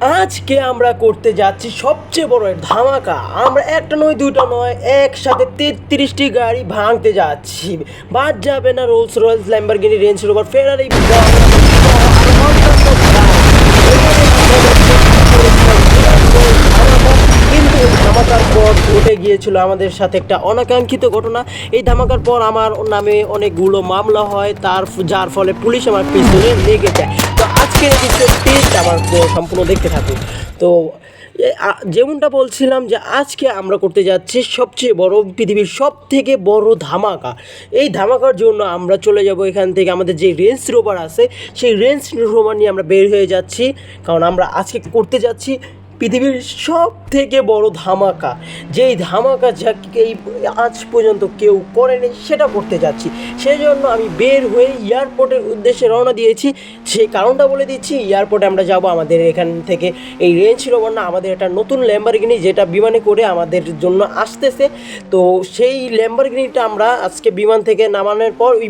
আজকে আমরা করতে যাচ্ছি সবচেয়ে বড় ধামাকা। আমরা একটা নয় দুটো নয়, একসাথে তেত্রিশটি গাড়ি ভাঙতে যাচ্ছি। বাদ যাবে না Rolls Royce Lamborghini Range Rover Ferrari কিন্তু ধামাকার পর ঘটে গিয়েছিল আমাদের সাথে একটা অনাকাঙ্ক্ষিত ঘটনা এই ধামাকার পর আমার নামে অনেকগুলো মামলা হয় তার যার ফলে পুলিশ আমার পিছনে লেগে যায় আজকের আমার সম্পূর্ণ দেখতে থাকুন তো যেমনটা বলছিলাম যে আজকে আমরা করতে যাচ্ছি সবচেয়ে বড় পৃথিবীর সব থেকে বড় ধামাকা। এই ধামাকার জন্য আমরা চলে যাব এখান থেকে, আমাদের যে রেঞ্জ রোভার আছে, সেই রেঞ্জ রোভার নিয়ে আমরা বের হয়ে যাচ্ছি। কারণ আমরা আজকে করতে যাচ্ছি পৃথিবীর সব থেকে বড় ধামাকা, যেই ধামাকা যা এই আজ পর্যন্ত কেউ করেনি, সেটা করতে যাচ্ছি। সেই জন্য আমি বের হয়ে এয়ারপোর্টের উদ্দেশ্যে রওনা দিয়েছি। সেই কারণটা বলে দিচ্ছি, এয়ারপোর্টে আমরা যাব আমাদের এখান থেকে। এই রেঞ্জ রোভার না আমাদের একটা নতুন ল্যাম্বারগিনি, যেটা বিমানে করে আমাদের জন্য আসতেছে। তো সেই ল্যাম্বারগিনিটা আমরা আজকে বিমান থেকে নামানোর পর ওই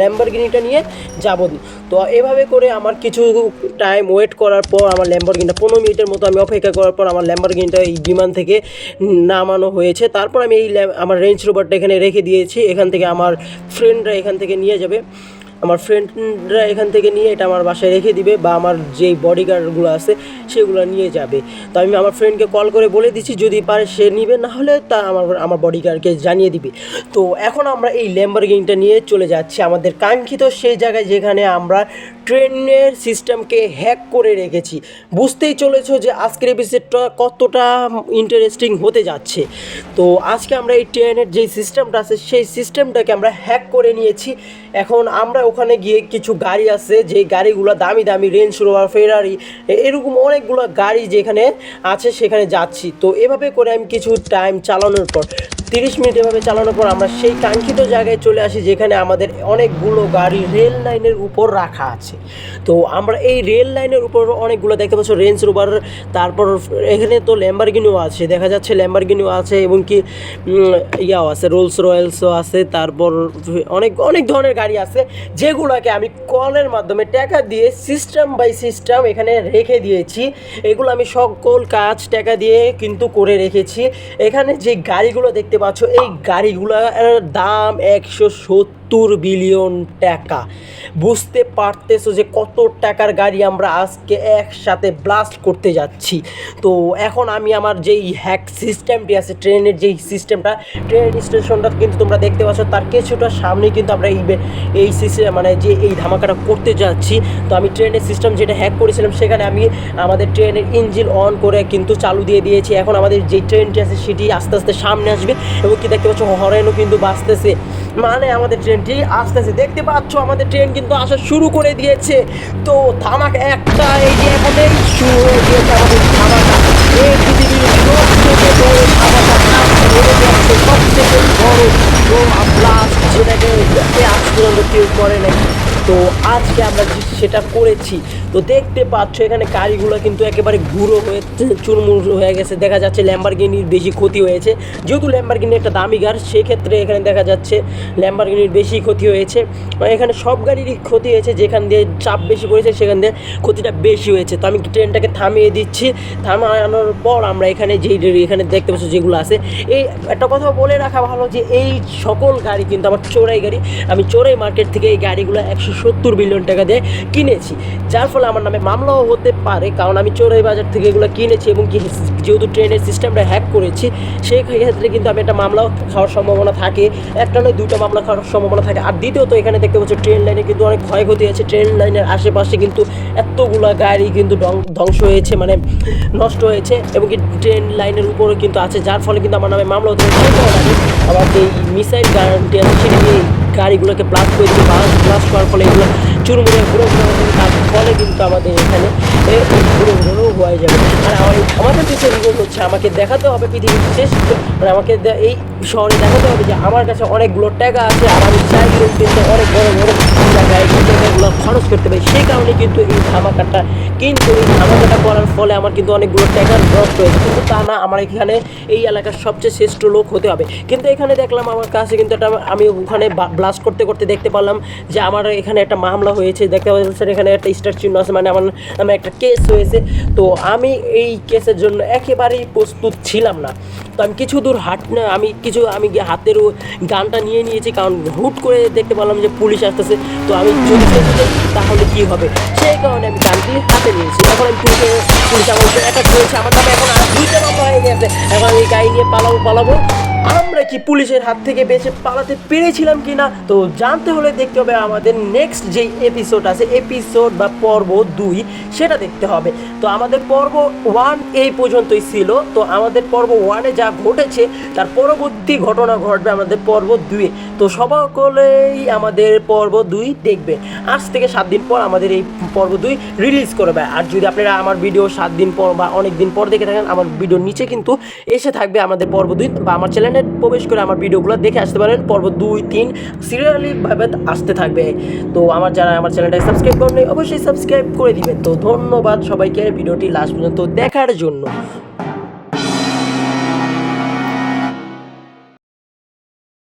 ল্যাম্বারগিনিটা নিয়ে যাব। তো এভাবে করে আমার কিছু টাইম ওয়েট করার পর আমার ল্যাম্বরগিনিটা, পনেরো মিনিটের মতো আমি অপেক্ষা করার পর আমার ল্যাম্বরগিনিটা এই বিমান থেকে নামানো হয়েছে। তারপর আমি এই আমার রেঞ্জ রোভারটা এখানে রেখে দিয়েছি। এখান থেকে আমার ফ্রেন্ডরা এখান থেকে নিয়ে যাবে। আমার ফ্রেন্ডরা এখান থেকে নিয়ে এটা আমার বাসায় রেখে দিবে বা আমার যেই বডিগার্ডগুলো আছে, সেগুলো নিয়ে যাবে। তো আমি আমার ফ্রেন্ডকে কল করে বলে দিচ্ছি, যদি পারে সে নিবে, না হলে তা আমার আমার বডিগার্ডকে জানিয়ে দিবে। তো এখন আমরা এই ল্যাম্বরগিনিটা নিয়ে চলে যাচ্ছি। আমাদের কাঙ্ক্ষিত সেই জায়গায় যেখানে আমরা ট্রেনের সিস্টেমকে হ্যাক করে রেখেছি। বুঝতেই চলেছো যে আজকের এপিসোডটা কতটা ইন্টারেস্টিং হতে যাচ্ছে। তো আজকে আমরা এই ট্রেনের যে সিস্টেমটা আছে, সেই সিস্টেমটাকে আমরা হ্যাক করে নিয়েছি। এখন আমরা ওখানে গিয়ে কিছু গাড়ি আছে, যে গাড়িগুলো দামি দামি রেঞ্জ রোভার ফেরারি এরকম অনেকগুলো গাড়ি যেখানে আছে, সেখানে যাচ্ছি। তো এভাবে করে আমি কিছু টাইম চালানোর পর তিরিশ মিনিট এভাবে চালানোর পর আমরা সেই কাঙ্ক্ষিত জায়গায় চলে আসি যেখানে আমাদের অনেকগুলো গাড়ি রেল লাইনের উপর রাখা আছে। তো আমরা এই রেল লাইনের উপর অনেকগুলো দেখতে পাচ্ছ রেঞ্জ রোভার তারপর এখানে তো ল্যাম্বারগিনিও আছে, দেখা যাচ্ছে ল্যাম্বারগিনিও আছে এবং কি ইয়াও আছে রোলস রয়েলসও আছে, তারপর অনেক অনেক ধরনের গাড়ি আছে যেগুলোকে আমি কলের মাধ্যমে টাকা দিয়ে সিস্টেম বাই সিস্টেম এখানে রেখে দিয়েছি। এগুলো আমি সকল কাজ টাকা দিয়ে কিন্তু করে রেখেছি। এখানে যে গাড়িগুলো দেখতে পাচ্ছ এই গাড়িগুলোর দাম একশো সত্তর বিলিয়ন টাকা। বুঝতে পারতেছো যে কত টাকার গাড়ি আমরা আজকে একসাথে ব্লাস্ট করতে যাচ্ছি। তো এখন আমি আমার যেই হ্যাক সিস্টেমটি আছে ট্রেনের যেই সিস্টেমটা ট্রেন স্টেশনটা কিন্তু তোমরা দেখতে পাচ্ছ, তার কিছুটা সামনে কিন্তু আমরা এই এই সিস্টেম মানে যে এই ধামাকাটা করতে যাচ্ছি। তো আমি ট্রেনের সিস্টেম যেটা হ্যাক করেছিলাম, সেখানে আমি আমাদের ট্রেনের ইঞ্জিন অন করে কিন্তু চালু দিয়ে দিয়েছি। এখন আমাদের যে ট্রেনটি আছে, সেটি আস্তে আস্তে সামনে আসবে। এবং কি দেখতে পাচ্ছ হরেনও কিন্তু বাঁচতেছে মানে আমাদের ট্রেনটি আস্তে দেখতে পাচ্ছ, আমাদের ট্রেন কিন্তু আসা শুরু করে দিয়েছে। তো ধামাক একটা এই যে এখন শুরু হয়ে গিয়েছে আমাদের এই পৃথিবীর সবথেকে বড় ধামাকা হয়ে যাচ্ছে যেটাকে আজ পর্যন্ত কেউ করে নাই তো আজকে আমরা সেটা করেছি, তো দেখতে পাচ্ছ এখানে গাড়িগুলো কিন্তু একেবারে গুঁড়ো হয়ে চুরমুর হয়ে গেছে। দেখা যাচ্ছে ল্যাম্বারগিনির বেশি ক্ষতি হয়েছে। যেহেতু ল্যাম্বারগিনি একটা দামি গাড়ি, সেক্ষেত্রে এখানে দেখা যাচ্ছে ল্যাম্বারগিনির বেশি ক্ষতি হয়েছে। এখানে সব গাড়িরই ক্ষতি হয়েছে, যেখান দিয়ে চাপ বেশি পড়েছে, সেখান দিয়ে ক্ষতিটা বেশি হয়েছে। তো আমি ট্রেনটাকে থামিয়ে দিচ্ছি। থামানোর পর আমরা এখানে যেই এখানে দেখতে পাচ্ছি যেগুলো আছে, এই একটা কথা বলে রাখা ভালো যে এই সকল গাড়ি কিন্তু আমার চোরাই গাড়ি। আমি চোরাই মার্কেট থেকে এই গাড়িগুলো একশো সত্তর বিলিয়ন টাকা দিয়ে কিনেছি। যার ফলে আমার নামে মামলাও হতে পারে, কারণ আমি চোরাই বাজার থেকে এগুলো কিনেছি এবং যেহেতু ট্রেনের সিস্টেমটা হ্যাক করেছি, সেই ক্ষেত্রে কিন্তু আমি একটা মামলাও খাওয়ার সম্ভাবনা থাকে, একটা নয় দুটো মামলা খাওয়ার সম্ভাবনা থাকে। আর দ্বিতীয়ত এখানে দেখতে পাচ্ছি, ট্রেন লাইনে কিন্তু অনেক ক্ষয়ক্ষতি আছে ট্রেন লাইনের আশেপাশে কিন্তু এতগুলো গাড়ি কিন্তু ধ্বংস হয়েছে মানে নষ্ট হয়েছে এবং কি ট্রেন লাইনের উপরে কিন্তু আছে, যার ফলে কিন্তু আমার নামে মামলা হতে পারে। আমার যে মিসাইল গ্যারান্টি আছে, সেটি গাড়িগুলোকে ব্লাস্ট করে দিবে ব্লাস্ট করার ফলে এগুলো চুরমুড়ে ঘুরে ঘুরে তার ফলে কিন্তু আমাদের এখানে ঘুরে ঘুরেও হয়ে যাবে। আর আমার আমাদের দেশের রিজন হচ্ছে, আমাকে দেখাতে হবে পৃথিবীর শেষ মানে আমাকে এই শহরে দেখাতে হবে যে আমার কাছে অনেকগুলো টাকা আছে, আর আমি চাইলেও কিন্তু অনেক বড় বড় জায়গায় টাকাগুলো খরচ করতে পারি। সেই কারণে কিন্তু এই ধামাকাটা, কিন্তু এই ধামাকাটা করার ফলে আমার কিন্তু অনেকগুলো টাকা নষ্ট হয়েছে কিন্তু তা না, আমার এখানে এই এলাকার সবচেয়ে শ্রেষ্ঠ লোক হতে হবে। কিন্তু এখানে দেখলাম আমার কাছে কিন্তু একটা, আমি ওখানে ব্লাস্ট করতে করতে দেখতে পারলাম যে আমার এখানে একটা মামলা হয়েছে। দেখতে পাচ্ছেন এখানে একটা স্টার চিহ্ন আছে মানে আমার নামে একটা কেস হয়েছে। তো আমি এই কেসের জন্য একেবারেই প্রস্তুত ছিলাম না। তো আমি কিছু দূর হাট না, আমি কিছু আমি হাতের গানটা নিয়ে নিয়েছি, কারণ হুট করে দেখতে পেলাম যে পুলিশ আসতেছে। তো আমি যদি তাহলে কী হবে? সেই কারণে আমি গানটি হাতে নিয়েছি। এখন আমি পুলিশে পুলিশ আমার করেছে। আমার এখন আর দুইটা হয়ে গেছে। এখন আমি গাড়ি নিয়ে পালাবো পালাবো। আমরা কি পুলিশের হাত থেকে বেঁচে পালাতে পেরেছিলাম কি না? তো জানতে হলে দেখতে হবে আমাদের নেক্সট যে এপিসোড আছে এপিসোড বা পর্ব দুই, সেটা দেখতে হবে। তো আমাদের পর্ব ওয়ান এই পর্যন্তই ছিল। তো আমাদের পর্ব ওয়ানে যা ঘটেছে, তার পরবর্তী ঘটনা ঘটবে আমাদের পর্ব দুই তো সকলেই আমাদের পর্ব দুই দেখবে। আজ থেকে সাত দিন পর আমাদের এই পর্ব দুই রিলিজ করবে। আর যদি আপনারা আমার ভিডিও সাত দিন পর বা অনেক দিন পর দেখে থাকেন, আমার ভিডিওর নিচে কিন্তু এসে থাকবে আমাদের পর্ব দুই বা আমার চ্যানেলে প্রবেশ করে আমার ভিডিওগুলো দেখে আসতে পারেন। পর্ব দুই, তিন সিরিয়ালি ভাবে আসতে থাকবে। তো আমার যারা আমার চ্যানেলটা সাবস্ক্রাইব করেন অবশ্যই সাবস্ক্রাইব করে দিবেন। তো ধন্যবাদ সবাইকে ভিডিওটি লাস্ট পর্যন্ত দেখার জন্য।